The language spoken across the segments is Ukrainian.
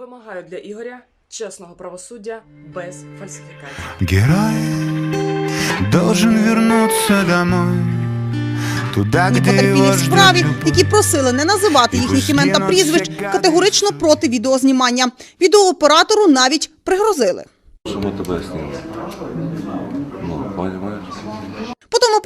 Вимагаю для Ігоря чесного правосуддя без фальсифікацій. Герой должен вернуться домой Туда, Ні потерпілі в справі, які просили не називати їхніх імен та прізвищ, категорично проти відеознімання. Відеооператору навіть пригрозили. Що ми тебе знімемо? Ну, понимаєш?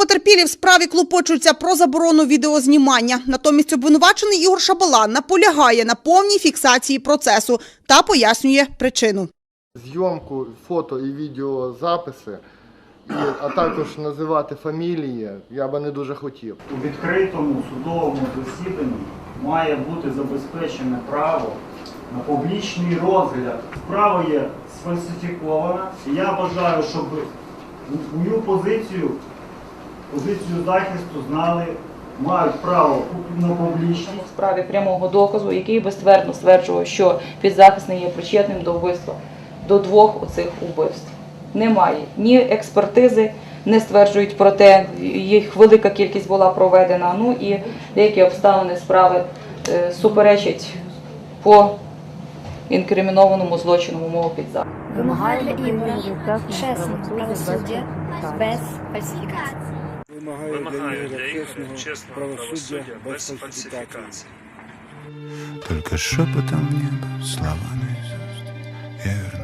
Потерпілі в справі клопочуться про заборону відеознімання. Натомість обвинувачений Ігор Шабала наполягає на повній фіксації процесу та пояснює причину. зйомку фото і відеозаписи, а також називати фамілії я би не дуже хотів. У відкритому судовому засіданні має бути забезпечене право на публічний розгляд. Справа є сфальсифікована. Я бажаю, щоб мою позицію, позицію захисту знали, мають право на публічність. у справі прямого доказу, який би ствердно стверджував, що підзахисний є причетним до вбивства, до двох оцих убивств. Немає ні експертизи, не стверджують про те, їх велика кількість була проведена. Ну і деякі обставини справи е, суперечать по інкримінованому злочину мого підзахису. Вимагаю для Ігоря правосуддя без фальсифікацій. Вимагаю для Ігоря чесного правосуддя без фальсифікації. Только шепотом небо, слова наизусть Я верну